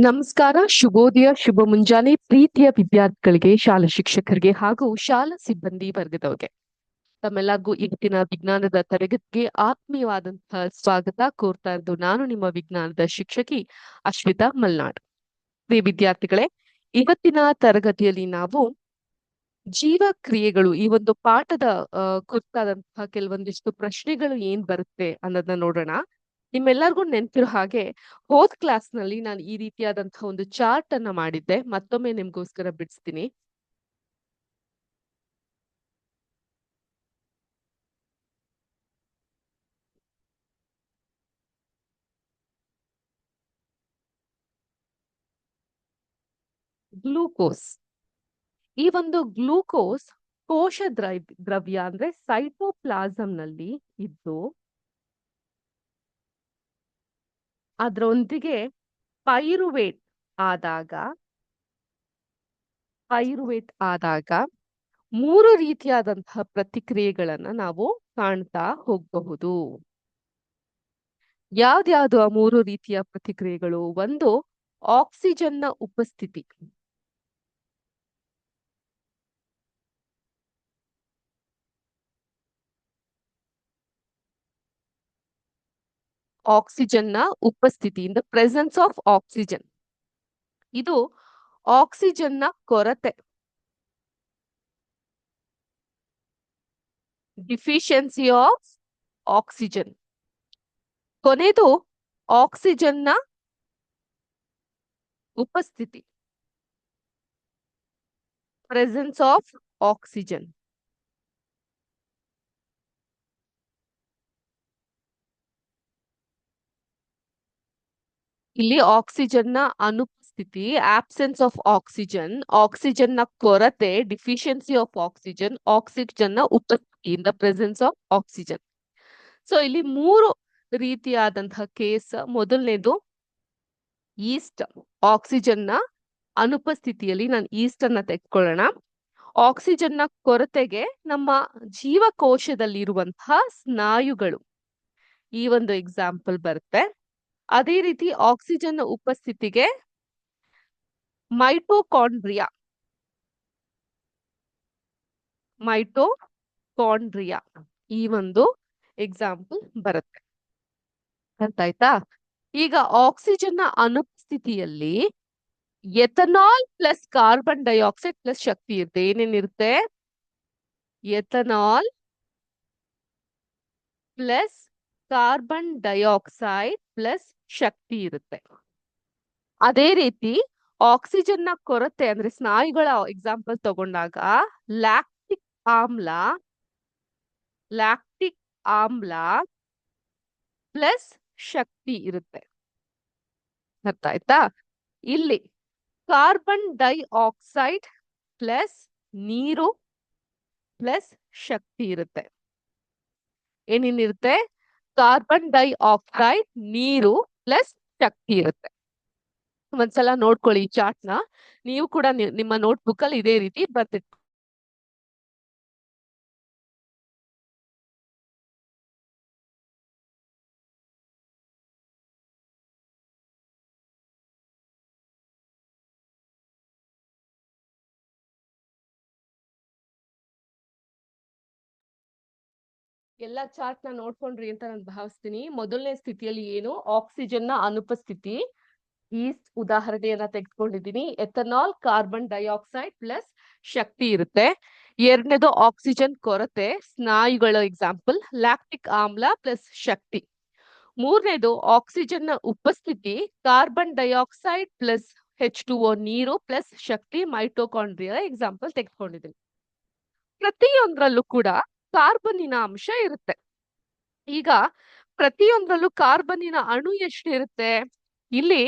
ನಮಸ್ಕಾರ, ಶುಭೋದಯ, ಶುಭ ಮುಂಜಾನೆ ಪ್ರೀತಿಯ ವಿದ್ಯಾರ್ಥಿಗಳಿಗೆ, ಶಾಲಾ ಶಿಕ್ಷಕರಿಗೆ ಹಾಗೂ ಶಾಲಾ ಸಿಬ್ಬಂದಿ ವರ್ಗದವರಿಗೆ. ತಮ್ಮೆಲ್ಲರಿಗೂ ಇವತ್ತಿನ ವಿಜ್ಞಾನದ ತರಗತಿಗೆ ಆತ್ಮೀಯವಾದಂತಹ ಸ್ವಾಗತ. ಕೋರ್ತಾ ಇರೋದು ನಾನು, ನಿಮ್ಮ ವಿಜ್ಞಾನದ ಶಿಕ್ಷಕಿ ಅಶ್ವಿತಾ ಮಲ್ನಾಡ್. ಪ್ರಿಯ ವಿದ್ಯಾರ್ಥಿಗಳೇ, ಇವತ್ತಿನ ತರಗತಿಯಲ್ಲಿ ನಾವು ಜೀವ ಕ್ರಿಯೆಗಳು ಈ ಒಂದು ಪಾಠದ ಕುರಿತಾದಂತಹ ಕೆಲವೊಂದಿಷ್ಟು ಪ್ರಶ್ನೆಗಳು ಏನ್ ಬರುತ್ತೆ ಅನ್ನೋದನ್ನ ನೋಡೋಣ. ನಿಮ್ಮೆಲ್ಲರಿಗೂ ನೆನ್ಪಿರೋ ಹಾಗೆ ಹೋದ್ ಕ್ಲಾಸ್ನಲ್ಲಿ ನಾನು ಈ ರೀತಿಯಾದಂತಹ ಒಂದು ಚಾರ್ಟ್ ಅನ್ನ ಮಾಡಿದ್ದೆ. ಮತ್ತೊಮ್ಮೆ ನಿಮ್ಗೋಸ್ಕರ ಬಿಡಿಸ್ತೀನಿ. ಗ್ಲೂಕೋಸ್. ಈ ಒಂದು ಗ್ಲೂಕೋಸ್ ಕೋಶ ದ್ರೈ ದ್ರವ್ಯ ಅಂದ್ರೆ ಸೈಟೋಪ್ಲಾಸಂನಲ್ಲಿ ಇದ್ದು ಅದರೊಂದಿಗೆ ಪೈರುವೇಟ್ ಆದಾಗ ಪೈರುವೇಟ್ ಆದಾಗ ಮೂರು ರೀತಿಯಾದಂತಹ ಪ್ರತಿಕ್ರಿಯೆಗಳನ್ನ ನಾವು ಕಾಣ್ತಾ ಹೋಗಬಹುದು. ಯಾವ್ದ್ಯಾವ್ದು ಆ ಮೂರು ರೀತಿಯ ಪ್ರತಿಕ್ರಿಯೆಗಳು? ಒಂದು ಆಕ್ಸಿಜನ್ನ ಉಪಸ್ಥಿತಿ. ಆಕ್ಸಿಜನ್ನ ಉಪಸ್ಥಿತಿ in the presence of oxygen ಇದು ಆಕ್ಸಿಜನ್ನ ಕೊರತೆ ಡಿಫಿಷಿಯನ್ಸಿ ಆಫ್ ಆಕ್ಸಿಜನ್ ಕೊನೆದು ಆಕ್ಸಿಜನ್ನ ಉಪಸ್ಥಿತಿ ಪ್ರೆಸೆನ್ಸ್ ಆಫ್ ಆಕ್ಸಿಜನ್ ಇಲ್ಲಿ ಆಕ್ಸಿಜನ್ನ ಅನುಪಸ್ಥಿತಿ ಆಬ್ಸೆನ್ಸ್ ಆಫ್ ಆಕ್ಸಿಜನ್ ಆಕ್ಸಿಜನ್ನ ಕೊರತೆ ಡಿಫಿಷಿಯನ್ಸಿ ಆಫ್ ಆಕ್ಸಿಜನ್ ಆಕ್ಸಿಜನ್ನ ಉಪಸ್ಥಿತಿ in the presence of oxygen so ಇಲ್ಲಿ ಮೂರು ರೀತಿಯಾದಂತಹ ಕೇಸ್ ಮೊದಲನೇದು ಈಸ್ಟ್ ಆಕ್ಸಿಜನ್ನ ಅನುಪಸ್ಥಿತಿಯಲ್ಲಿ ನಾನು ಈಸ್ಟ್ ಅನ್ನ ತೆಗೆದುಕೊಳ್ಳೋಣ ಆಕ್ಸಿಜನ್ನ ಕೊರತೆಗೆ ನಮ್ಮ ಜೀವಕೋಶದಲ್ಲಿರುವಂತಹ ಸ್ನಾಯುಗಳು. ಈ ಒಂದು ಎಕ್ಸಾಂಪಲ್ ಬರುತ್ತೆ. ಅದೇ ರೀತಿ ಆಕ್ಸಿಜನ್ ಉಪಸ್ಥಿತಿಗೆ ಮೈಟೋಕಾಂಡ್ರಿಯಾ. ಮೈಟೋಕಾಂಡ್ರಿಯಾ. ಈ ಒಂದು ಎಕ್ಸಾಂಪಲ್ ಬರುತ್ತೆ. ಅರ್ಥ ಆಯ್ತಾ ಈಗ ಆಕ್ಸಿಜನ್ನ ಅನುಪಸ್ಥಿತಿಯಲ್ಲಿ ethanol plus carbon dioxide plus ಶಕ್ತಿ ಇರುತ್ತೆ. ಏನೇನಿರುತ್ತೆ? Ethanol plus carbon dioxide plus ಶಕ್ತಿ ಇರುತ್ತೆ. ಅದೇ ರೀತಿ ಆಕ್ಸಿಜನ್ನ ಕೊರತೆ ಅಂದ್ರೆ ಸ್ನಾಯುಗಳ ಎಕ್ಸಾಂಪಲ್ ತಗೊಂಡಾಗ ಲ್ಯಾಕ್ಟಿಕ್ ಆಮ್ಲ ಲ್ಯಾಕ್ಟಿಕ್ ಆಮ್ಲ ಪ್ಲಸ್ ಶಕ್ತಿ ಇರುತ್ತೆ. ಅರ್ಥ ಆಯ್ತಾ? ಇಲ್ಲಿ ಕಾರ್ಬನ್ ಡೈಆಕ್ಸೈಡ್ ಪ್ಲಸ್ ನೀರು ಪ್ಲಸ್ ಶಕ್ತಿ ಇರುತ್ತೆ. ಏನೇನಿರುತ್ತೆ? ಕಾರ್ಬನ್ ಡೈಆಕ್ಸೈಡ್ ನೀರು ಪ್ಲಸ್ ಶಕ್ತಿ ಇರುತ್ತೆ. ಒಂದ್ಸಲ ನೋಡ್ಕೊಳ್ಳಿ ಈ ಚಾರ್ಟ್ನ ನೀವು ಕೂಡ ನಿಮ್ಮ ನೋಟ್ಬುಕ್ ಅಲ್ಲಿ ಇದೇ ರೀತಿ ಬರ್ತಿಟ್ ಎಲ್ಲ ಚಾರ್ಟ್ನ ನೋಡ್ಕೊಂಡ್ರಿ ಅಂತ ನಾನು ಭಾವಿಸ್ತೀನಿ. ಮೊದಲನೇ ಸ್ಥಿತಿಯಲ್ಲಿ ಏನು? ಆಕ್ಸಿಜನ್ನ ಅನುಪಸ್ಥಿತಿ. ಈ ಉದಾಹರಣೆಯನ್ನ ತೆಗೆದುಕೊಂಡಿದ್ದೀನಿ. ಎಥನಾಲ್, ಕಾರ್ಬನ್ ಡೈಆಕ್ಸೈಡ್ ಪ್ಲಸ್ ಶಕ್ತಿ ಇರುತ್ತೆ. ಎರಡನೇದು ಆಕ್ಸಿಜನ್ ಕೊರತೆ. ಸ್ನಾಯುಗಳ ಎಕ್ಸಾಂಪಲ್ ಲ್ಯಾಕ್ಟಿಕ್ ಆಮ್ಲ ಪ್ಲಸ್ ಶಕ್ತಿ. ಮೂರನೇದು ಆಕ್ಸಿಜನ್ನ ಉಪಸ್ಥಿತಿ, carbon dioxide plus H two O ನೀರು ಪ್ಲಸ್ ಶಕ್ತಿ ಮೈಟೋಕಾಂಡ್ರಿಯಾ ಎಕ್ಸಾಂಪಲ್ ತೆಗೆದುಕೊಂಡಿದ್ದೀನಿ. ಪ್ರತಿಯೊಂದರಲ್ಲೂ ಕೂಡ ಕಾರ್ಬನ್ನಿನ ಅಂಶ ಇರುತ್ತೆ. ಈಗ ಪ್ರತಿಯೊಂದರಲ್ಲೂ ಕಾರ್ಬನ್ನಿನ ಅಣು ಎಷ್ಟಿರುತ್ತೆ? ಇಲ್ಲಿ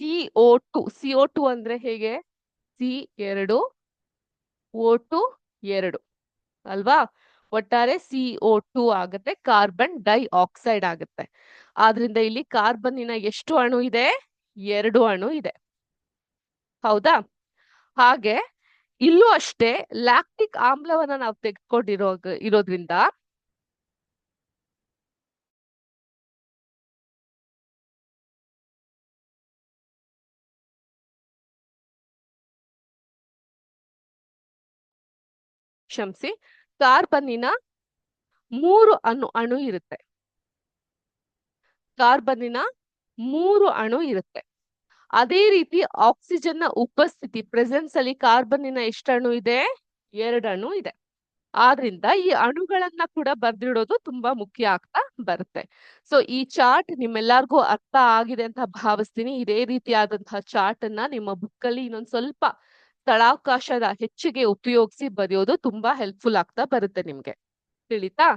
C O two, C O two ಅಂದ್ರೆ ಹೇಗೆ? ಸಿ ಎರಡು, ಓ ಟು ಎರಡು, ಅಲ್ವಾ? ಒಟ್ಟಾರೆ ಸಿ ಓ ಟು ಆಗುತ್ತೆ, ಕಾರ್ಬನ್ ಡೈಆಕ್ಸೈಡ್ ಆಗುತ್ತೆ. ಆದ್ರಿಂದ ಇಲ್ಲಿ ಕಾರ್ಬನ್ನಿನ ಎಷ್ಟು ಅಣು ಇದೆ? ಎರಡು ಅಣು ಇದೆ. ಹೌದಾ? ಹಾಗೆ ಇಲ್ಲೂ ಅಷ್ಟೇ ಲ್ಯಾಕ್ಟಿಕ್ ಆಮ್ಲವನ್ನ ನಾವು ತೆಗೆದುಕೊಂಡಿರೋ ಇರೋದ್ರಿಂದ ಕ್ಷಮಿಸಿ ಕಾರ್ಬನ್ನಿನ ಮೂರು ಅಣು ಅಣು ಇರುತ್ತೆ. ಕಾರ್ಬನ್ನಿನ ಮೂರು ಅಣು ಇರುತ್ತೆ. ಅದೇ ರೀತಿ ಆಕ್ಸಿಜನ್ನ ಉಪಸ್ಥಿತಿ ಪ್ರೆಸೆನ್ಸ್ ಅಲ್ಲಿ ಕಾರ್ಬನ್ನಿನ ಎಷ್ಟಣು ಇದೆ? ಎರಡಣು ಇದೆ. ಆದ್ರಿಂದ ಈ ಅಣುಗಳನ್ನ ಕೂಡ ಬರ್ದಿಡೋದು ತುಂಬಾ ಮುಖ್ಯ ಆಗ್ತಾ ಬರುತ್ತೆ. ಸೊ ಈ ಚಾರ್ಟ್ ನಿಮ್ಮೆಲ್ಲರಿಗೂ ಅರ್ಥ ಆಗಿದೆ ಅಂತ ಭಾವಿಸ್ತೀನಿ. ಇದೇ ರೀತಿಯಾದಂತಹ ಚಾರ್ಟ್ ಅನ್ನ ನಿಮ್ಮ ಬುಕ್ ಅಲ್ಲಿ ಇನ್ನೊಂದ್ ಸ್ವಲ್ಪ ಸ್ಥಳಾವಕಾಶದ ಹೆಚ್ಚಿಗೆ ಉಪಯೋಗಿಸಿ ಬರೆಯೋದು ತುಂಬಾ ಹೆಲ್ಪ್ಫುಲ್ ಆಗ್ತಾ ಬರುತ್ತೆ ನಿಮ್ಗೆ. ತಿಳಿತಾ?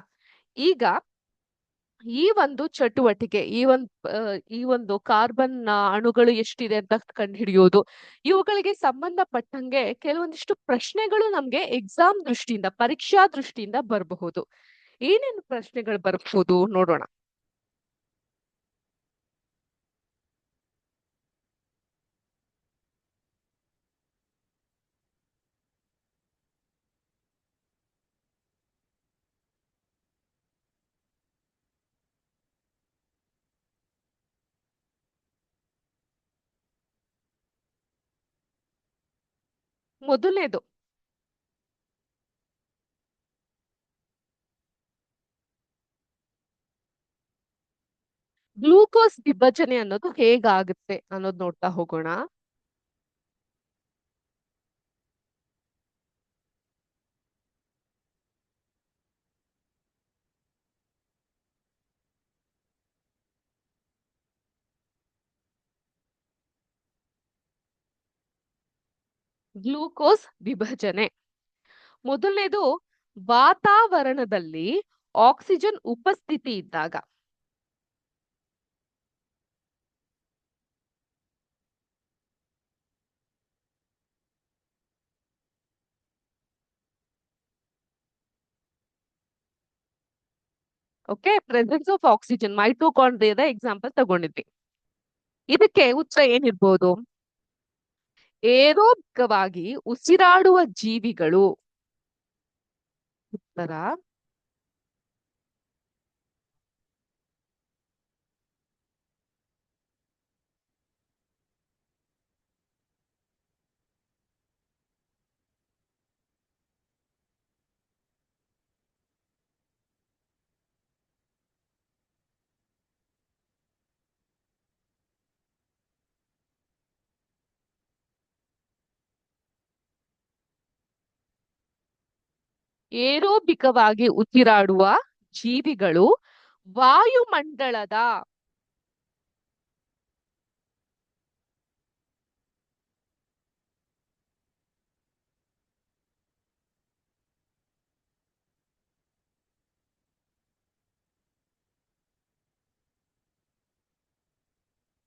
ಈಗ ಈ ಒಂದು ಚಟುವಟಿಕೆ, ಈ ಒಂದು ಈ ಒಂದು ಕಾರ್ಬನ್ ಅಣುಗಳು ಎಷ್ಟಿದೆ ಅಂತ ಕಂಡುಹಿಡಿಯೋದು ಇವುಗಳಿಗೆ ಸಂಬಂಧಪಟ್ಟಂಗೆ ಕೆಲವೊಂದಿಷ್ಟು ಪ್ರಶ್ನೆಗಳು ನಮ್ಗೆ ಎಕ್ಸಾಮ್ ದೃಷ್ಟಿಯಿಂದ, ಪರೀಕ್ಷಾ ದೃಷ್ಟಿಯಿಂದ ಬರಬಹುದು. ಏನೇನು ಪ್ರಶ್ನೆಗಳು ಬರಬಹುದು ನೋಡೋಣ. ಮೊದಲನೇದು ಗ್ಲೂಕೋಸ್ ವಿಭಜನೆ ಅನ್ನೋದು ಹೇಗಾಗುತ್ತೆ ಅನ್ನೋದು ನೋಡ್ತಾ ಹೋಗೋಣ. ಗ್ಲೂಕೋಸ್ ವಿಭಜನೆ. ಮೊದಲನೇದು ವಾತಾವರಣದಲ್ಲಿ ಆಕ್ಸಿಜನ್ ಉಪಸ್ಥಿತಿ ಇದ್ದಾಗ. ಓಕೆ ಪ್ರೆಸೆನ್ಸ್ ಆಫ್ ಆಕ್ಸಿಜನ್ ಮೈಟೋಕಾಂಡ್ರಿಯದ ಎಕ್ಸಾಂಪಲ್ ತಗೊಂಡಿದ್ವಿ. ಇದಕ್ಕೆ ಉತ್ತರ ಏನಿರ್ಬೋದು? ಏರೋಬಿಕವಾಗಿ ಉಸಿರಾಡುವ ಜೀವಿಗಳು. ಉತ್ತರ. ಏರೋಬಿಕವಾಗಿ ಉಸಿರಾಡುವ ಜೀವಿಗಳು ವಾಯುಮಂಡಲದ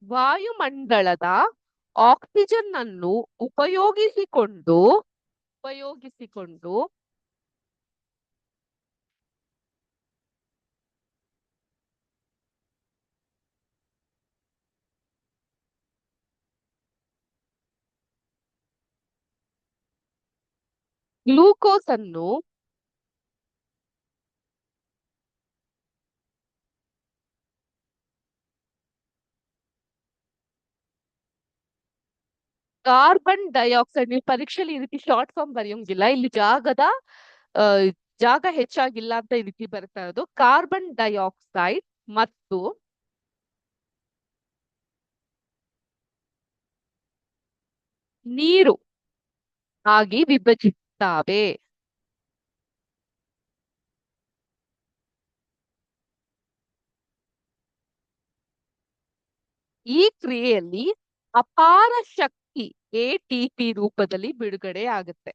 ವಾಯುಮಂಡಲದ ಆಕ್ಸಿಜನ್ ಅನ್ನು ಉಪಯೋಗಿಸಿಕೊಂಡು ಉಪಯೋಗಿಸಿಕೊಂಡು ಗ್ಲೂಕೋಸ್ ಅನ್ನು ಕಾರ್ಬನ್ ಡೈಆಕ್ಸೈಡ್ ನೀವು ಪರೀಕ್ಷೆಯಲ್ಲಿ ಈ ರೀತಿ ಶಾರ್ಟ್ ಫಾರ್ಮ್ ಬರೆಯೋಂಗಿಲ್ಲ. ಇಲ್ಲಿ ಜಾಗದ ಜಾಗ ಹೆಚ್ಚಾಗಿಲ್ಲ ಅಂತ ಈ ರೀತಿ ಬರ್ತಾ ಇರೋದು. ಕಾರ್ಬನ್ ಡೈಆಕ್ಸೈಡ್ ಮತ್ತು ನೀರು ಆಗಿ ವಿಭಜಿಸುತ್ತವೆ ಈ ಕ್ರಿಯೆಯಲ್ಲಿ ಅಪಾರ ಶಕ್ತಿ ಎಟಿಪಿ ರೂಪದಲ್ಲಿ ಬಿಡುಗಡೆ ಆಗುತ್ತೆ.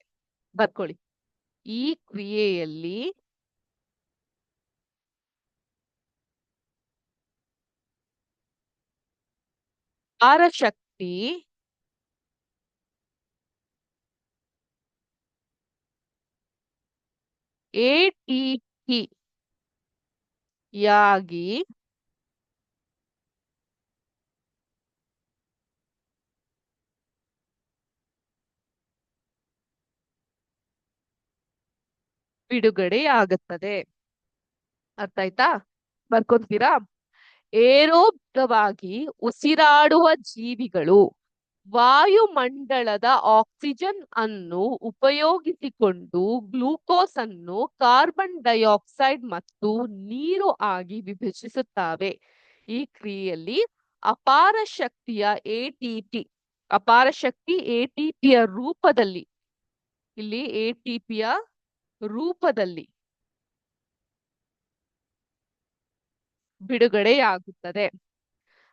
ಬರ್ಕೊಳ್ಳಿ. ಈ ಕ್ರಿಯೆಯಲ್ಲಿ ಅಪಾರ ಶಕ್ತಿ ಎಟಿಪಿ ಯಾಗಿ ಬಿಡುಗಡೆಯಾಗುತ್ತದೆ. ಅರ್ಥ ಆಯ್ತಾ? ಬರ್ಕೊಂತೀರಾ? ಏರೋಬ್ಧವಾಗಿ ಉಸಿರಾಡುವ ಜೀವಿಗಳು. ವಾಯುಮಂಡಲದ ಆಕ್ಸಿಜನ್ ಅನ್ನು ಉಪಯೋಗಿಸಿಕೊಂಡು ಗ್ಲೂಕೋಸ್ ಅನ್ನು ಕಾರ್ಬನ್ ಡೈಆಕ್ಸೈಡ್ ಮತ್ತು ನೀರು ಆಗಿ ವಿಭಜಿಸುತ್ತವೆ. ಈ ಕ್ರಿಯೆಯಲ್ಲಿ ಅಪಾರ ಶಕ್ತಿಯ ಎಟಿಪಿ, ಅಪಾರ ಶಕ್ತಿ ಎಟಿಪಿಯ ರೂಪದಲ್ಲಿ, ಇಲ್ಲಿ ಎಟಿಪಿಯ ರೂಪದಲ್ಲಿ ಬಿಡುಗಡೆಯಾಗುತ್ತದೆ.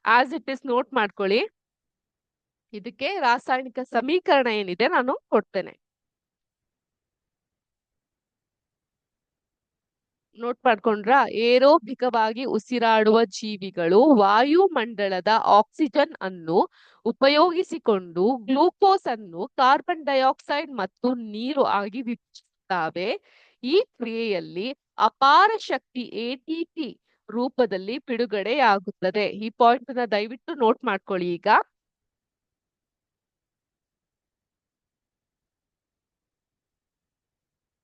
ಆಸ್ ಇಟ್ ಇಸ್ ನೋಟ್ ಮಾಡ್ಕೊಳ್ಳಿ. ಇದಕ್ಕೆ ರಾಸಾಯನಿಕ ಸಮೀಕರಣ ಏನಿದೆ ನಾನು ಕೊಡ್ತೇನೆ. ನೋಟ್ ಮಾಡ್ಕೊಂಡ್ರ? ಏರೋಬಿಕವಾಗಿ ಉಸಿರಾಡುವ ಜೀವಿಗಳು ವಾಯುಮಂಡಲದ ಆಕ್ಸಿಜನ್ ಅನ್ನು ಉಪಯೋಗಿಸಿಕೊಂಡು ಗ್ಲೂಕೋಸ್ ಅನ್ನು ಕಾರ್ಬನ್ ಡೈಆಕ್ಸೈಡ್ ಮತ್ತು ನೀರು ಆಗಿ ವಿಭಜಿಸುತ್ತವೆ. ಈ ಕ್ರಿಯೆಯಲ್ಲಿ ಅಪಾರ ಶಕ್ತಿ ಎಟಿಪಿ ರೂಪದಲ್ಲಿ ಬಿಡುಗಡೆಯಾಗುತ್ತದೆ. ಈ ಪಾಯಿಂಟ್ನ ದಯವಿಟ್ಟು ನೋಟ್ ಮಾಡ್ಕೊಳ್ಳಿ ಈಗ.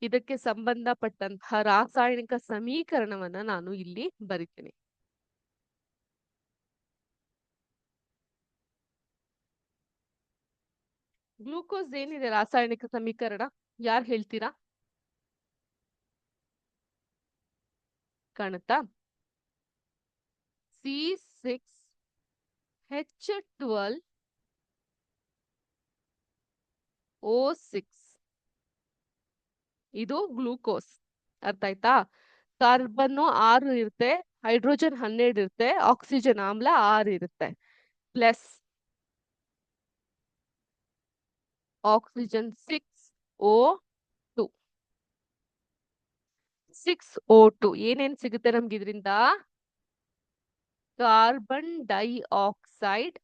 ಇದಕ್ಕೆ ಸಂಬಂಧಪಟ್ಟಂತಹ ರಾಸಾಯನಿಕ ಸಮೀಕರಣವನ್ನ ನಾನು ಇಲ್ಲಿ ಬರಿತೀನಿ. ಗ್ಲೂಕೋಸ್ ಏನಿದೆ ರಾಸಾಯನಿಕ ಸಮೀಕರಣ? ಯಾರು ಹೇಳ್ತೀರಾ? ಕಾಣುತ್ತಾ? C six H twelve O six ಇದು ಗ್ಲೂಕೋಸ್. ಅರ್ಥ ಆಯ್ತಾ? ಕಾರ್ಬನ್ ಆರು ಇರುತ್ತೆ, ಹೈಡ್ರೋಜನ್ ಹನ್ನೆರಡು ಇರುತ್ತೆ, ಆಕ್ಸಿಜನ್ ಆಮ್ಲ ಆರು ಇರುತ್ತೆ. Plus oxygen six O two. Six O two. ಏನೇನ್ ಸಿಗುತ್ತೆ ನಮ್ಗೆ ಇದರಿಂದ? ಕಾರ್ಬನ್ ಡೈಆಕ್ಸೈಡ್,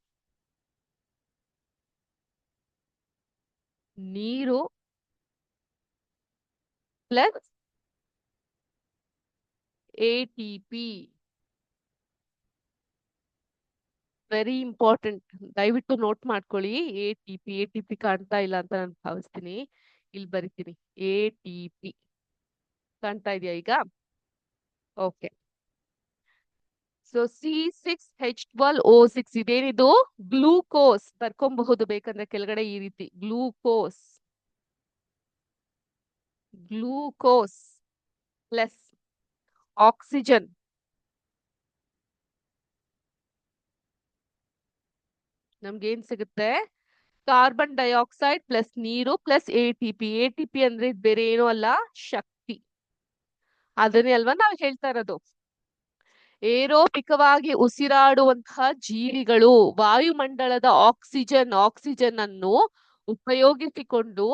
ನೀರು ಪ್ಲಸ್ ಎಟಿಪಿ ವೆರಿ ಇಂಪಾರ್ಟೆಂಟ್ ದಯವಿಟ್ಟು ನೋಟ್ ಮಾಡ್ಕೊಳ್ಳಿ. A T P A T P ಕಾಣ್ತಾ ಇಲ್ಲ ಅಂತ ನಾನು ಭಾವಿಸ್ತೀನಿ. ಇಲ್ಲಿ ಬರಿತೀನಿ. ಎ ಟಿ ಪಿ ಕಾಣ್ತಾ ಇದೆಯಾ ಈಗ? Okay so C six H twelve O six ಇದೇನಿದು? ಗ್ಲೂಕೋಸ್ ಬರ್ಕೊಬಹುದು ಬೇಕಂದ್ರೆ ಕೆಳಗಡೆ ಈ ರೀತಿ. ಗ್ಲೂಕೋಸ್ ಗ್ಲೂಕೋಸ್ ಪ್ಲಸ್ ಆಕ್ಸಿಜನ್ ನಮ್ಗೆ ಏನ್ ಸಿಗುತ್ತೆ? ಕಾರ್ಬನ್ ಡೈಆಕ್ಸೈಡ್ ಪ್ಲಸ್ ನೀರು plus A T P A T P ಅಂದ್ರೆ ಇದು ಬೇರೆ ಏನೂ ಅಲ್ಲ, ಶಕ್ತಿ. ಅದನ್ನೇ ಅಲ್ವಾ ನಾವು ಹೇಳ್ತಾ ಇರೋದು. ಏರೋಪಿಕವಾಗಿ ಉಸಿರಾಡುವಂತಹ ಜೀವಿಗಳು ವಾಯುಮಂಡಲದ ಆಕ್ಸಿಜನ್ ಆಕ್ಸಿಜನ್ ಅನ್ನು ಉಪಯೋಗಿಸಿಕೊಂಡು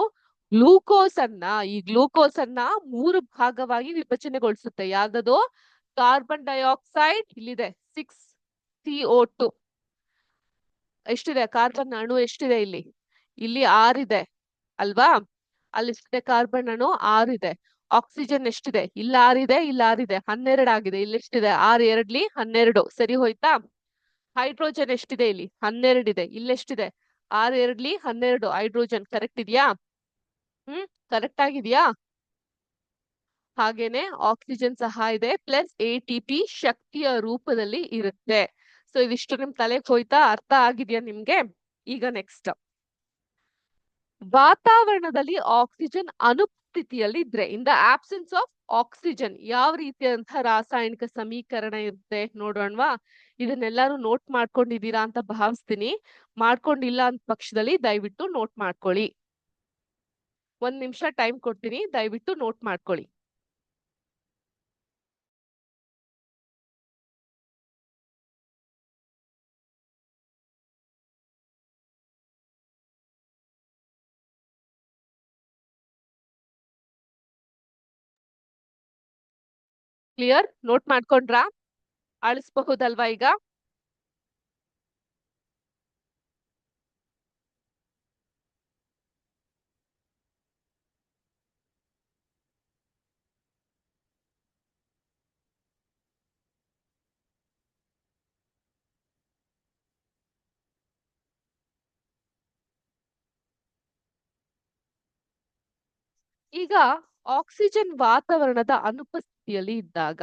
ಗ್ಲೂಕೋಸ್ ಅನ್ನ ಈ ಗ್ಲೂಕೋಸ್ ಅನ್ನ ಮೂರು ಭಾಗವಾಗಿ ವಿಭಜನೆಗೊಳಿಸುತ್ತೆ. ಯಾವ್ದದು ಕಾರ್ಬನ್ ಡೈಆಕ್ಸೈಡ್ ಇಲ್ಲಿದೆ, ಸಿಕ್ಸ್ ಸಿ ಓ ಟು. ಎಷ್ಟಿದೆ? ಕಾರ್ಬನ್ ಅಣು ಎಷ್ಟಿದೆ ಇಲ್ಲಿ? ಇಲ್ಲಿ ಆರಿದೆ, ಅಲ್ವಾ? ಅಲ್ಲಿ ಎಷ್ಟಿದೆ? ಕಾರ್ಬನ್ ಅಣು ಆರಿದೆ. ಆಕ್ಸಿಜನ್ ಎಷ್ಟಿದೆ? ಇಲ್ಲಿ ಆರಿದೆ ಇಲ್ಲಿ ಆರಿದೆ. ಹನ್ನೆರಡು ಆಗಿದೆ. ಇಲ್ಲಿ ಎಷ್ಟಿದೆ? ಆರ್, ಎರಡ್ಲಿ ಹನ್ನೆರಡು. ಸರಿ ಹೋಯ್ತಾ? ಹೈಡ್ರೋಜನ್ ಎಷ್ಟಿದೆ ಇಲ್ಲಿ? ಹನ್ನೆರಡಿದೆ. ಇಲ್ಲೆಷ್ಟಿದೆ ಆರ್, ಎರಡ್ಲಿ ಹನ್ನೆರಡು. ಹೈಡ್ರೋಜನ್ ಕರೆಕ್ಟ್ ಇದೆಯಾ? ಹ್ಮ್ ಕರೆಕ್ಟ್ ಆಗಿದ್ಯಾ? ಹಾಗೇನೆ ಆಕ್ಸಿಜನ್ ಸಹ ಇದೆ ಪ್ಲಸ್ ಎ ಟಿ ಪಿ ಶಕ್ತಿಯ ರೂಪದಲ್ಲಿ ಇರುತ್ತೆ. ಸೊ ಇದಿಷ್ಟು ನಿಮ್ ತಲೆಗೆ ಹೋಯ್ತಾ ಅರ್ಥ ಆಗಿದ್ಯಾ ನಿಮ್ಗೆ? ಈಗ ನೆಕ್ಸ್ಟ್ ವಾತಾವರಣದಲ್ಲಿ ಆಕ್ಸಿಜನ್ ಅನುಪಸ್ಥಿತಿಯಲ್ಲಿ ಇದ್ರೆ in the absence of oxygen ಯಾವ ರೀತಿಯಾದಂತಹ ರಾಸಾಯನಿಕ ಸಮೀಕರಣ ಇರುತ್ತೆ ನೋಡೋಣವಾ? ಇದನ್ನೆಲ್ಲಾರು ನೋಟ್ ಮಾಡ್ಕೊಂಡಿದ್ದೀರಾ ಅಂತ ಭಾವಿಸ್ತೀನಿ. ಮಾಡ್ಕೊಂಡಿಲ್ಲ ಅಂತ ಪಕ್ಷದಲ್ಲಿ ದಯವಿಟ್ಟು ನೋಟ್ ಮಾಡ್ಕೊಳ್ಳಿ. ಒಂದ್ ನಿಮಿಷ ಟೈಮ್ ಕೊಡ್ತೀನಿ ದಯವಿಟ್ಟು ನೋಟ್ ಮಾಡ್ಕೊಳ್ಳಿ. Clear note ಮಾಡ್ಕೊಂಡ್ರಾ? ಅಳಿಸಬಹುದಲ್ವಾ ಈಗ? ಈಗ ಆಕ್ಸಿಜನ್ ವಾತಾವರಣದ ಅನುಪಸ್ಥಿತಿಯಲ್ಲಿ ಇದ್ದಾಗ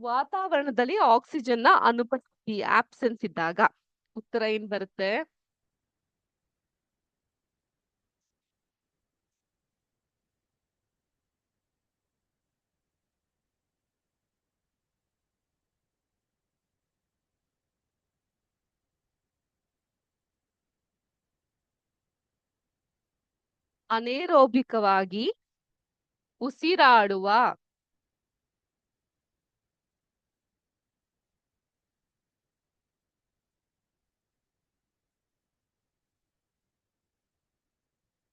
ವಾತಾವರಣದಲ್ಲಿ ಆಕ್ಸಿಜನ್ನ ಅನುಪಸ್ಥಿತಿ ಆಬ್ಸೆನ್ಸ್ ಇದ್ದಾಗ. ಉತ್ತರ ಏನ್ ಬರುತ್ತೆ? ಅನೇರೋಬಿಕವಾಗಿ ಉಸಿರಾಡುವ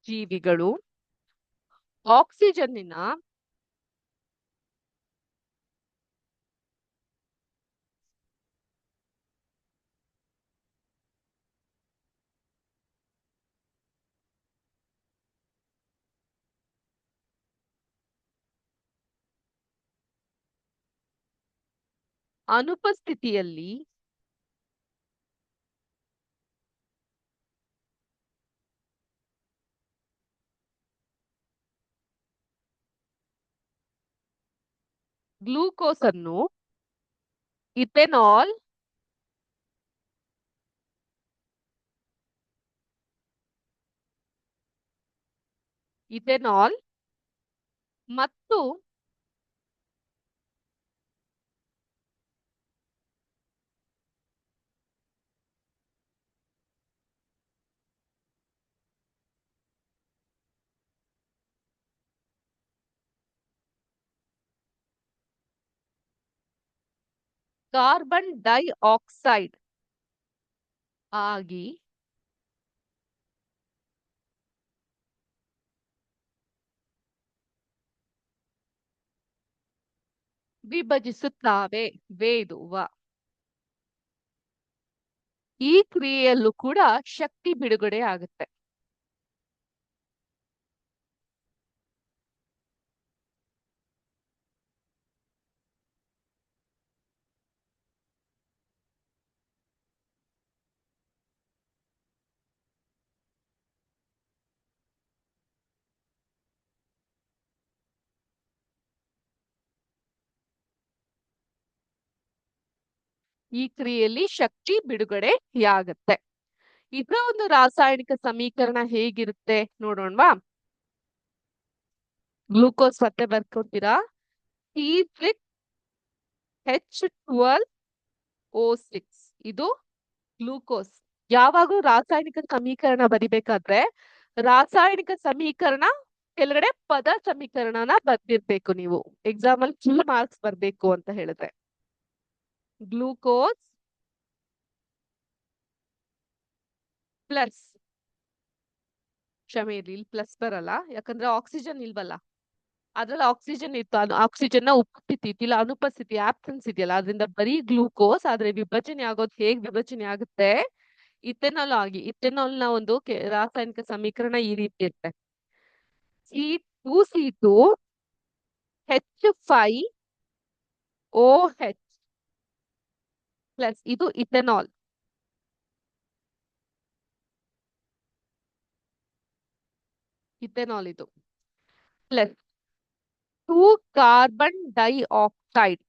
ಜೀವಿಗಳು ಆಕ್ಸಿಜನ್ನಿನ ಅನುಪಸ್ಥಿತಿಯಲ್ಲಿ ಗ್ಲೂಕೋಸ್ ಅನ್ನು ಇಥೆನಾಲ್ ಇಥೆನಾಲ್ ಮತ್ತು ಕಾರ್ಬನ್ ಡೈಆಕ್ಸೈಡ್ ಆಗಿ ವಿಭಜಿಸುತ್ತಾವೆ ವೇದುವ. ಈ ಕ್ರಿಯೆಯಲ್ಲೂ ಕೂಡ ಶಕ್ತಿ ಬಿಡುಗಡೆ ಆಗುತ್ತೆ. ಈ ಕ್ರಿಯೆಯಲ್ಲಿ ಶಕ್ತಿ ಬಿಡುಗಡೆಯಾಗತ್ತೆ ಇದರ ಒಂದು ರಾಸಾಯನಿಕ ಸಮೀಕರಣ ಹೇಗಿರುತ್ತೆ ನೋಡೋಣವಾ? ಗ್ಲೂಕೋಸ್ ಮತ್ತೆ ಬರ್ಕೊತೀರಾ T H twelve O six ಇದು ಗ್ಲೂಕೋಸ್. ಯಾವಾಗೂ ರಾಸಾಯನಿಕ ಸಮೀಕರಣ ಬರಿಬೇಕಾದ್ರೆ ರಾಸಾಯನಿಕ ಸಮೀಕರಣ ಕೆಳಗಡೆ ಪದ ಸಮೀಕರಣನ ಬರ್ದಿರ್ಬೇಕು ನೀವು. ಎಕ್ಸಾಮ್ ಅಲ್ಲಿ ಫುಲ್ ಮಾರ್ಕ್ಸ್ ಬರ್ಬೇಕು ಅಂತ ಹೇಳಿದ್ರೆ. ಗ್ಲೂಕೋಸ್ ಪ್ಲಸ್ ಕ್ಷಮೆ ಇರ್ಲಿ, ಇಲ್ಲಿ ಪ್ಲಸ್ ಬರಲ್ಲ. ಯಾಕಂದ್ರೆ ಆಕ್ಸಿಜನ್ ಇಲ್ವಲ್ಲ? ಅದ್ರಲ್ಲಿ ಆಕ್ಸಿಜನ್ ಇತ್ತು. ಅದು ಆಕ್ಸಿಜನ್ನ ಉಪಸ್ಥಿತಿ ಇಲ್ಲ ಅನುಪಸ್ಥಿತಿ ಆಬ್ಸೆನ್ಸ್ ಇದೆಯಲ್ಲ, ಅದರಿಂದ ಬರೀ ಗ್ಲೂಕೋಸ್ ಆದ್ರೆ ವಿಭಜನೆ ಆಗೋದು ಹೇಗ್ ವಿಭಜನೆ ಆಗುತ್ತೆ? ಇಥೆನಾಲ್ ಆಗಿ ಇಥೆನಾಲ್ನ ಒಂದು ರಾಸಾಯನಿಕ ಸಮೀಕರಣ ಈ ರೀತಿ ಇರುತ್ತೆ. C two C two H five O H plus ಇದು ಇಥೆನಾಲ್ ಇಥೆನಾಲ್ ಇದು plus two carbon dioxide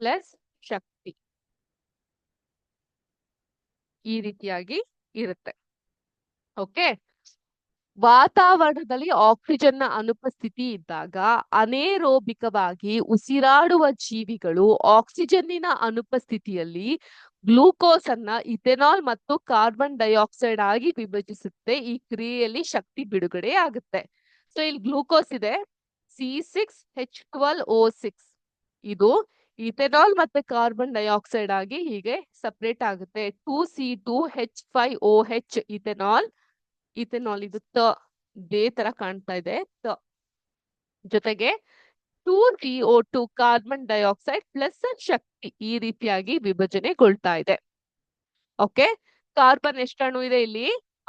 plus ಶಕ್ತಿ. ಈ ರೀತಿಯಾಗಿ ಇರುತ್ತೆ. ಓಕೆ? ವಾತಾವರಣದಲ್ಲಿ ಆಕ್ಸಿಜನ್ನ ಅನುಪಸ್ಥಿತಿ ಇದ್ದಾಗ ಅನೇರೋಬಿಕವಾಗಿ ಉಸಿರಾಡುವ ಜೀವಿಗಳು ಆಕ್ಸಿಜನ್ನಿನ ಅನುಪಸ್ಥಿತಿಯಲ್ಲಿ ಗ್ಲೂಕೋಸ್ ಅನ್ನ ಇಥೆನಾಲ್ ಮತ್ತು ಕಾರ್ಬನ್ ಡೈಆಕ್ಸೈಡ್ ಆಗಿ ವಿಭಜಿಸುತ್ತೆ. ಈ ಕ್ರಿಯೆಯಲ್ಲಿ ಶಕ್ತಿ ಬಿಡುಗಡೆ ಆಗುತ್ತೆ. ಸೊ, ಇಲ್ಲಿ ಗ್ಲೂಕೋಸ್ ಇದೆ. C six H twelve O six. ಇದು ಇಥೆನಾಲ್ ಮತ್ತೆ ಕಾರ್ಬನ್ ಡೈಆಕ್ಸೈಡ್ ಆಗಿ ಹೀಗೆ ಸಪ್ರೇಟ್ ಆಗುತ್ತೆ. Two C two H five O H ethanol. Ethanol ಇದು ತ, ದೇ ತರ ಕಾಣ್ತಾ ಇದೆ. ತ ಜೊತೆಗೆ two C O two carbon dioxide plus ಶಕ್ತಿ ಈ ರೀತಿಯಾಗಿ ವಿಭಜನೆಗೊಳ್ತಾ ಇದೆ. ಓಕೆ? ಕಾರ್ಬನ್ ಎಷ್ಟು ಅಣು ಇದೆ ಇಲ್ಲಿ?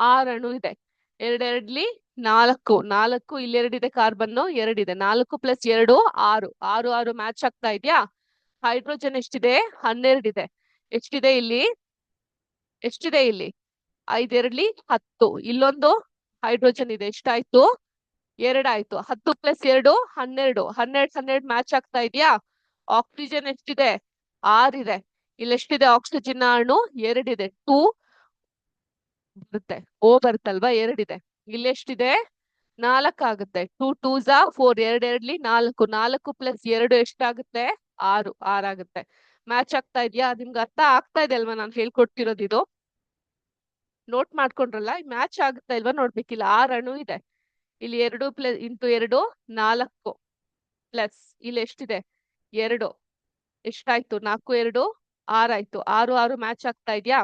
ಆರು ಅಣು ಇದೆ. ಎರಡೆರಡ್ಲಿ ನಾಲ್ಕು. ನಾಲ್ಕು ಇಲ್ಲೆರಡಿದೆ ಕಾರ್ಬನ್ ಎರಡಿದೆ. ನಾಲ್ಕು ಪ್ಲಸ್ ಎರಡು, ಆರು. ಆರು ಆರು ಮ್ಯಾಚ್ ಆಗ್ತಾ ಇದ್ಯಾ? ಹೈಡ್ರೋಜನ್ ಎಷ್ಟಿದೆ? ಹನ್ನೆರಡಿದೆ ಎಷ್ಟಿದೆ ಇಲ್ಲಿ? ಎಷ್ಟಿದೆ ಇಲ್ಲಿ? ಐದೆರಡ್ಲಿ ಹತ್ತು. ಇಲ್ಲೊಂದು ಹೈಡ್ರೋಜನ್ ಇದೆ. ಎಷ್ಟಾಯ್ತು? ಎರಡಾಯ್ತು ಹತ್ತು ಪ್ಲಸ್ ಎರಡು, ಹನ್ನೆರಡು. ಹನ್ನೆರಡು ಹನ್ನೆರಡು ಮ್ಯಾಚ್ ಆಗ್ತಾ ಇದೆಯಾ? ಆಕ್ಸಿಜನ್ ಎಷ್ಟಿದೆ? ಆರಿದೆ ಇಲ್ಲಿ ಎಷ್ಟಿದೆ? ಆಕ್ಸಿಜನ್ ಅಣು ಎರಡಿದೆ ಟೂ ಬರುತ್ತೆ. ಓ ಬರುತ್ತಲ್ವಾ? ಎರಡಿದೆ ಇಲ್ಲಿ ಎಷ್ಟಿದೆ? ನಾಲ್ಕಾಗುತ್ತೆ ಟೂ ಟೂ ಝಾ ಫೋರ್. ಎರಡ್ ಎರಡ್ಲಿ ನಾಲ್ಕು. ನಾಲ್ಕು ಪ್ಲಸ್ ಎರಡು ಎಷ್ಟಾಗುತ್ತೆ? ಆರು ಆರಾಗುತ್ತೆ ಮ್ಯಾಚ್ ಆಗ್ತಾ ಇದೆಯಾ? ನಿಮ್ಗೆ ಅರ್ಥ ಆಗ್ತಾ ಇದೆ ಅಲ್ವಾ? ನಾನು ಹೇಳ್ಕೊಡ್ತಿರೋದು ಇದು. ನೋಟ್ ಮಾಡ್ಕೊಂಡ್ರಲ್ಲ ಮ್ಯಾಚ್ ಆಗುತ್ತಾ ಇಲ್ವಾ ನೋಡ್ಬೇಕಿಲ್ಲ. ಆರು ಅಣು ಇದೆ. ಇಲ್ಲಿ ಎರಡು ಪ್ಲಸ್ ಇಂಟು ಎರಡು, ನಾಲ್ಕು ಪ್ಲಸ್ ಇಲ್ಲಿ ಎಷ್ಟಿದೆ? ಎರಡು. ಎಷ್ಟಾಯ್ತು? ನಾಲ್ಕು, ಎರಡು ಆರಾಯ್ತು ಆರು ಆರು ಮ್ಯಾಚ್ ಆಗ್ತಾ ಇದ್ಯಾ?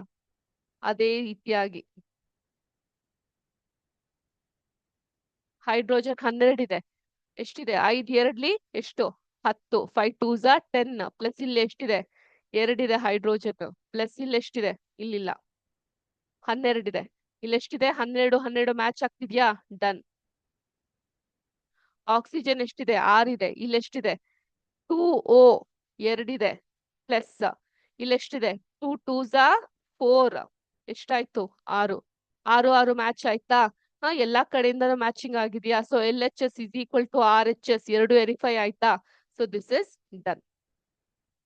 ಅದೇ ರೀತಿಯಾಗಿ. ಹೈಡ್ರೋಜನ್ ಹನ್ನೆರಡಿದೆ ಎಷ್ಟಿದೆ? ಐದ್, ಎರಡ್ಲಿ ಎಷ್ಟು? ಹತ್ತು ಫೈವ್ ಟೂ ಟೆನ್ ಪ್ಲಸ್ ಇಲ್ಲಿ ಎಷ್ಟಿದೆ? ಎರಡಿದೆ ಹೈಡ್ರೋಜನ್ ಪ್ಲಸ್ ಇಲ್ಲಿ ಎಷ್ಟಿದೆ? ಇಲ್ಲಿಲ್ಲ. ಹನ್ನೆರಡಿದೆ ಇಲ್ಲಿ ಎಷ್ಟಿದೆ? ಹನ್ನೆರಡು. ಹನ್ನೆರಡು ಮ್ಯಾಚ್ ಆಗ್ತಿದ್ಯಾ? ಡನ್ ಆಕ್ಸಿಜನ್ ಎಷ್ಟಿದೆ? ಆರಿದೆ ಇಲ್ಲಿ ಎಷ್ಟಿದೆ? ಟೂ ಓ ಎರಡಿದೆ ಪ್ಲಸ್ ಇಲ್ಲಿ ಎಷ್ಟಿದೆ? ಟೂ ಟೂ ಝಾ ಫೋರ್ ಎಷ್ಟಾಯ್ತು? ಆರು. ಆರು ಆರು ಮ್ಯಾಚ್ ಆಯ್ತಾ? ಹಾ, ಎಲ್ಲಾ ಕಡೆಯಿಂದನೂ ಮ್ಯಾಚಿಂಗ್ ಆಗಿದೆಯಾ? So L H S is equal to R H S ಎರಡು ವೆರಿಫೈ ಆಯ್ತಾ? So this is done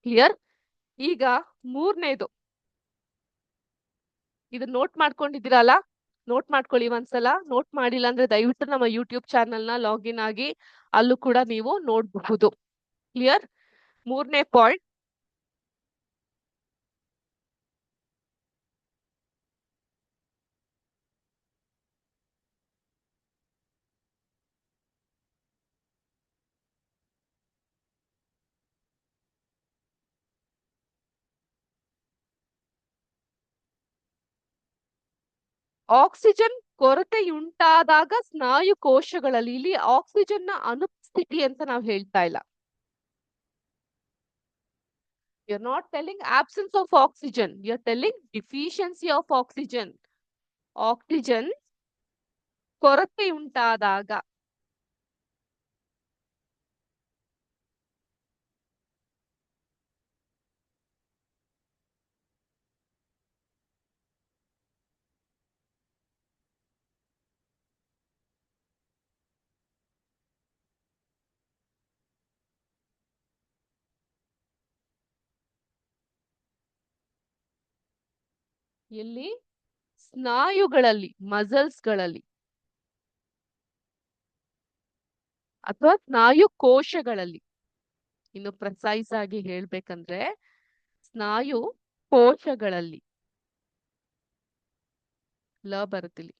clear ಈಗ ಮೂರನೇದು. ಇದು ನೋಟ್ ಮಾಡ್ಕೊಂಡಿದ್ದೀರಲ್ಲ? ನೋಟ್ ಮಾಡ್ಕೊಳ್ಳಿ ಒಂದ್ಸಲ. ನೋಟ್ ಮಾಡಿಲ್ಲ ಅಂದ್ರೆ ದಯವಿಟ್ಟು ನಮ್ಮ ಯೂಟ್ಯೂಬ್ ಚಾನೆಲ್ನ ಲಾಗಿನ್ ಆಗಿ ಅಲ್ಲೂ ಕೂಡ ನೀವು ನೋಡಬಹುದು. ಕ್ಲಿಯರ್ ಮೂರನೇ ಪಾಯಿಂಟ್ ಆಕ್ಸಿಜನ್ ಕೊರತೆಯುಂಟಾದಾಗ ಸ್ನಾಯು ಕೋಶಗಳಲ್ಲಿ ಇಲ್ಲಿ ಆಕ್ಸಿಜನ್ನ ಅನುಪಸ್ಥಿತಿ ಅಂತ ನಾವು ಹೇಳ್ತಾ ಇಲ್ಲ. You are not telling absence of oxygen you are telling deficiency of oxygen oxygen ಕೊರತೆಯುಂಟಾದಾಗ ಎಲ್ಲಿ? ಸ್ನಾಯುಗಳಲ್ಲಿ, ಮಸಲ್ಸ್ಗಳಲ್ಲಿ. ಅಥವಾ ಸ್ನಾಯು ಕೋಶಗಳಲ್ಲಿ. ಇನ್ನು ಪ್ರಸೈಸ್ ಆಗಿ ಹೇಳ್ಬೇಕಂದ್ರೆ, ಸ್ನಾಯು ಕೋಶಗಳಲ್ಲಿ. ಲ ಬರುತ್ತಿಲ್ಲಿ.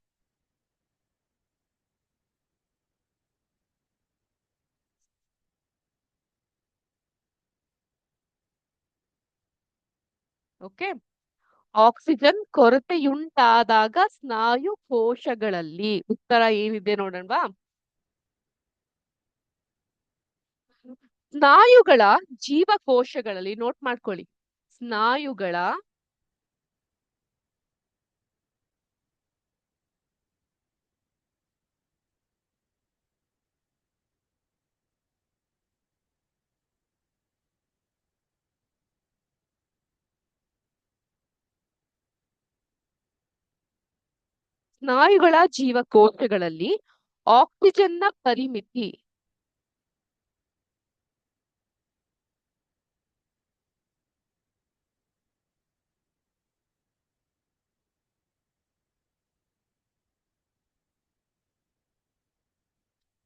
ಓಕೆ. ಆಕ್ಸಿಜನ್ ಕೊರತೆಯುಂಟಾದಾಗ ಸ್ನಾಯು ಕೋಶಗಳಲ್ಲಿ ಉತ್ತರ ಏನಿದೆ ನೋಡೋಣವಾ? ಸ್ನಾಯುಗಳ ಜೀವಕೋಶಗಳಲ್ಲಿ ನೋಟ್ ಮಾಡ್ಕೊಳ್ಳಿ. ಸ್ನಾಯುಗಳ ಸ್ನಾಯುಗಳ ಜೀವಕೋಶಗಳಲ್ಲಿ ಆಕ್ಸಿಜನ್ನ ಪರಿಮಿತಿ.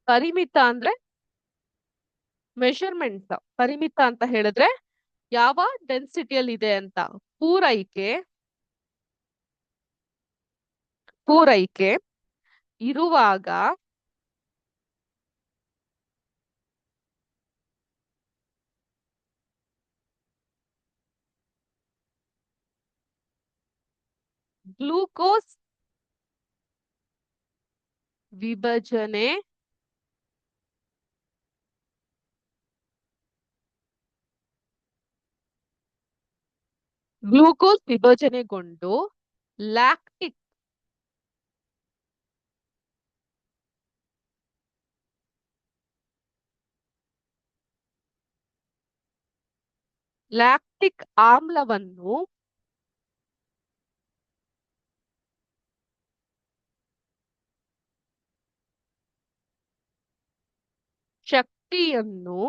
ಪರಿಮಿತ ಅಂದ್ರೆ ಮೆಷರ್ಮೆಂಟ್ ಪರಿಮಿತ ಅಂತ ಹೇಳಿದ್ರೆ ಯಾವ ಡೆನ್ಸಿಟಿಯಲ್ಲಿ ಇದೆ ಅಂತ? ಪೂರೈಕೆ ಪೂರೈಕೆ ಇರುವಾಗ ಗ್ಲೂಕೋಸ್ ವಿಭಜನೆ ಗ್ಲೂಕೋಸ್ ವಿಭಜನೆಗೊಂಡು ಲ್ಯಾಕ್ಟಿಕ್ ಲ್ಯಾಕ್ಟಿಕ್ ಆಮ್ಲವನ್ನು ಶಕ್ತಿಯನ್ನು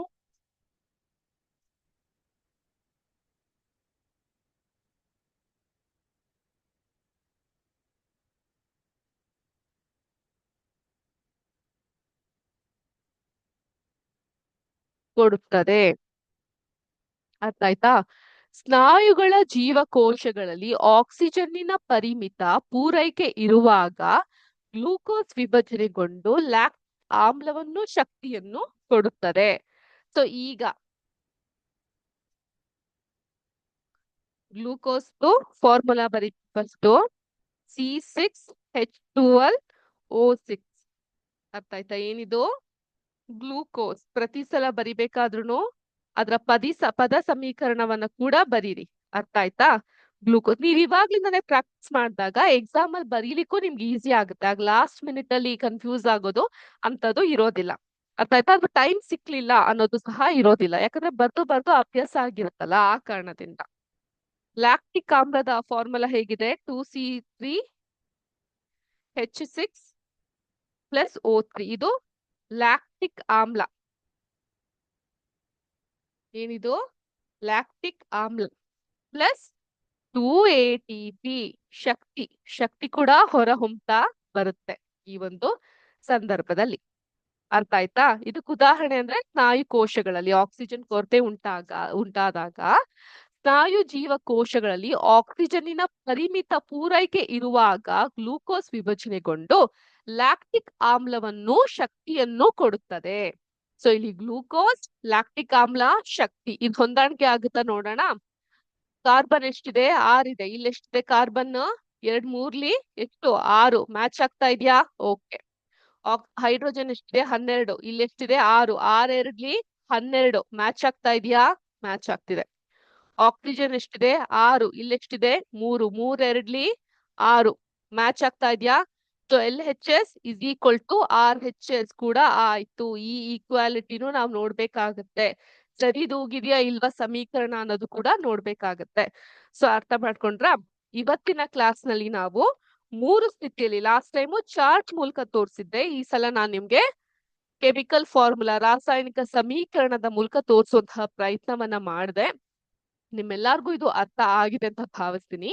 ಕೊಡುತ್ತದೆ. ಅರ್ಥ ಸ್ನಾಯುಗಳ ಜೀವಕೋಶಗಳಲ್ಲಿ ಆಕ್ಸಿಜನ್ನಿನ ಪರಿಮಿತ ಪೂರೈಕೆ ಇರುವಾಗ ಗ್ಲೂಕೋಸ್ ವಿಭಜನೆಗೊಂಡು ಲ್ಯಾಕ್ ಆಮ್ಲವನ್ನು ಶಕ್ತಿಯನ್ನು ಕೊಡುತ್ತದೆ. ಸೊ ಈಗ ಗ್ಲೂಕೋಸ್ ಫಾರ್ಮುಲಾ ಬರೀ first C six H twelve O six. ಅರ್ಥ ಆಯ್ತಾ ಏನಿದು? ಗ್ಲೂಕೋಸ್ ಪ್ರತಿ ಸಲ ಬರಿಬೇಕಾದ್ರೂ ಅದರ ಪದಿ ಸ, ಪದ ಸಮೀಕರಣವನ್ನ ಕೂಡ ಬರೀರಿ. ಅರ್ಥ ಆಯ್ತಾ? ಗ್ಲೂಕೋಸ್, ನೀವ್ ಇವಾಗ್ಲಿಂದಾನೇ ಪ್ರಾಕ್ಟೀಸ್ ಮಾಡಿದಾಗ ಎಕ್ಸಾಮ್ ಅಲ್ಲಿ ಬರೀಲಿಕ್ಕೂ ನಿಮ್ಗೆ ಈಸಿ ಆಗುತ್ತೆ. ಆಗ ಲಾಸ್ಟ್ ಮಿನಿಟ್ ಅಲ್ಲಿ ಕನ್ಫ್ಯೂಸ್ ಆಗೋದು ಅಂತದ್ದು ಇರೋದಿಲ್ಲ. ಅರ್ಥ ಆಯ್ತಾ? ಅದು ಟೈಮ್ ಸಿಕ್ಲಿಲ್ಲ ಅನ್ನೋದು ಸಹ ಇರೋದಿಲ್ಲ. ಯಾಕಂದ್ರೆ ಬರ್ದು ಬರ್ದು ಅಭ್ಯಾಸ ಆಗಿರುತ್ತಲ್ಲ ಆ ಕಾರಣದಿಂದ. ಲ್ಯಾಕ್ಟಿಕ್ ಆಮ್ಲದ ಫಾರ್ಮುಲಾ ಹೇಗಿದೆ? Two C three H six plus O three ಇದು ಲ್ಯಾಕ್ಟಿಕ್ ಆಮ್ಲ. ಏನಿದು? ಲ್ಯಾಕ್ಟಿಕ್ ಆಮ್ಲ plus two A T P ಶಕ್ತಿ. ಶಕ್ತಿ ಕೂಡ ಹೊರ ಹೊಮ್ತಾ ಬರುತ್ತೆ ಈ ಒಂದು ಸಂದರ್ಭದಲ್ಲಿ. ಅರ್ಥ ಆಯ್ತಾ? ಇದಕ್ಕೆ ಉದಾಹರಣೆ ಅಂದ್ರೆ ಸ್ನಾಯು ಕೋಶಗಳಲ್ಲಿ ಆಕ್ಸಿಜನ್ ಕೊರತೆ ಉಂಟಾಗ, ಉಂಟಾದಾಗ ಸ್ನಾಯು ಜೀವಕೋಶಗಳಲ್ಲಿ ಆಕ್ಸಿಜನ್ನಿನ ಪರಿಮಿತ ಪೂರೈಕೆ ಇರುವಾಗ ಗ್ಲೂಕೋಸ್ ವಿಭಜನೆಗೊಂಡು ಲ್ಯಾಕ್ಟಿಕ್ ಆಮ್ಲವನ್ನು ಶಕ್ತಿಯನ್ನು ಕೊಡುತ್ತದೆ. ಸೊ ಇಲ್ಲಿ ಗ್ಲೂಕೋಸ್ ಲ್ಯಾಕ್ಟಿಕ್ ಆಮ್ಲ ಶಕ್ತಿ. ಇದು ಹೊಂದಾಣಿಕೆ ಆಗುತ್ತಾ ನೋಡೋಣ. ಕಾರ್ಬನ್ ಎಷ್ಟಿದೆ? ಇದೆ ಇಲ್ಲಿ ಎಷ್ಟಿದೆ ಕಾರ್ಬನ್ ಎರಡ್ ಮೂರ್ಲಿ ಎಷ್ಟು? ಆರು. ಮ್ಯಾಚ್ ಆಗ್ತಾ ಇದೆಯಾ? ಓಕೆ ಹೈಡ್ರೋಜನ್ ಎಷ್ಟಿದೆ? ಹನ್ನೆರಡು. ಇಲ್ಲಿ ಎಷ್ಟಿದೆ ಆರು. ಆರ್ ಎರಡ್ಲಿ ಹನ್ನೆರಡು. ಮ್ಯಾಚ್ ಆಗ್ತಾ ಇದೆಯಾ? ಮ್ಯಾಚ್ ಆಗ್ತಿದೆ. ಆಕ್ಸಿಜನ್ ಎಷ್ಟಿದೆ? ಆರು. ಇಲ್ಲಿ ಎಷ್ಟಿದೆ ಮೂರು. ಮೂರ್ ಎರಡ್ಲಿ ಆರು. ಮ್ಯಾಚ್ ಆಗ್ತಾ ಇದೆಯಾ? So L H S is equal to R H S ಕೂಡ ಆಯ್ತು. ಈ ಈಕ್ವಾಲಿಟಿನೂ ನಾವು ನೋಡ್ಬೇಕಾಗತ್ತೆ. ಸರಿದೂಗಿದೆಯಾ ಇಲ್ವಾ ಸಮೀಕರಣ ಅನ್ನೋದು ಕೂಡ ನೋಡ್ಬೇಕಾಗತ್ತೆ. ಸೊ ಅರ್ಥ ಮಾಡ್ಕೊಂಡ್ರ? ಇವತ್ತಿನ ಕ್ಲಾಸ್ನಲ್ಲಿ ನಾವು ಮೂರು ಸ್ಥಿತಿಯಲ್ಲಿ ಲಾಸ್ಟ್ ಟೈಮು ಚಾರ್ಟ್ ಮೂಲಕ ತೋರಿಸಿದ್ದೆ. ಈ ಸಲ ನಾನ್ ನಿಮ್ಗೆ ಕೆಮಿಕಲ್ ಫಾರ್ಮುಲಾ ರಾಸಾಯನಿಕ ಸಮೀಕರಣದ ಮೂಲಕ ತೋರಿಸುವಂತಹ ಪ್ರಯತ್ನವನ್ನ ಮಾಡಿದೆ. ನಿಮ್ಮೆಲ್ಲರಿಗೂ ಇದು ಅರ್ಥ ಆಗಿದೆ ಅಂತ ಭಾವಿಸ್ತೀನಿ.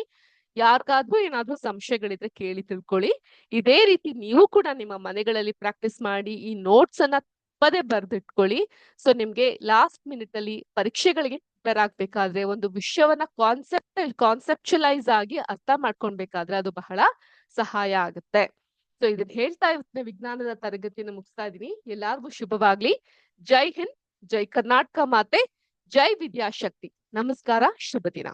ಯಾರಿಗಾದ್ರೂ ಏನಾದ್ರೂ ಸಂಶಯಗಳಿದ್ರೆ ಕೇಳಿ ತಿಳ್ಕೊಳ್ಳಿ. ಇದೇ ರೀತಿ ನೀವು ಕೂಡ ನಿಮ್ಮ ಮನೆಗಳಲ್ಲಿ ಪ್ರಾಕ್ಟೀಸ್ ಮಾಡಿ ಈ ನೋಟ್ಸ್ ಅನ್ನ ತಪ್ಪದೇ ಬರೆದಿಟ್ಕೊಳ್ಳಿ. ಸೊ ನಿಮ್ಗೆ ಲಾಸ್ಟ್ ಮಿನಿಟ್ ಅಲ್ಲಿ ಪರೀಕ್ಷೆಗಳಿಗೆ ಪ್ರಿಪೇರ್ ಆಗ್ಬೇಕಾದ್ರೆ ಒಂದು ವಿಷಯವನ್ನ ಕಾನ್ಸೆಪ್ಟ್ ಕಾನ್ಸೆಪ್ಚುಲೈಸ್ ಆಗಿ ಅರ್ಥ ಮಾಡ್ಕೊಳ್ಬೇಕಾದ್ರೆ ಅದು ಬಹಳ ಸಹಾಯ ಆಗುತ್ತೆ. ಸೊ ಇದನ್ನ ಹೇಳ್ತಾ ಇರ್ತೇನೆ, ವಿಜ್ಞಾನದ ತರಗತಿಯನ್ನು ಮುಗಿಸ್ತಾ ಇದೀನಿ ಎಲ್ಲಾರ್ಗೂ ಶುಭವಾಗ್ಲಿ. ಜೈ ಹಿಂದ್, ಜೈ ಕರ್ನಾಟಕ ಮಾತೆ, ಜೈ ವಿದ್ಯಾಶಕ್ತಿ. ನಮಸ್ಕಾರ ಶುಭ ದಿನ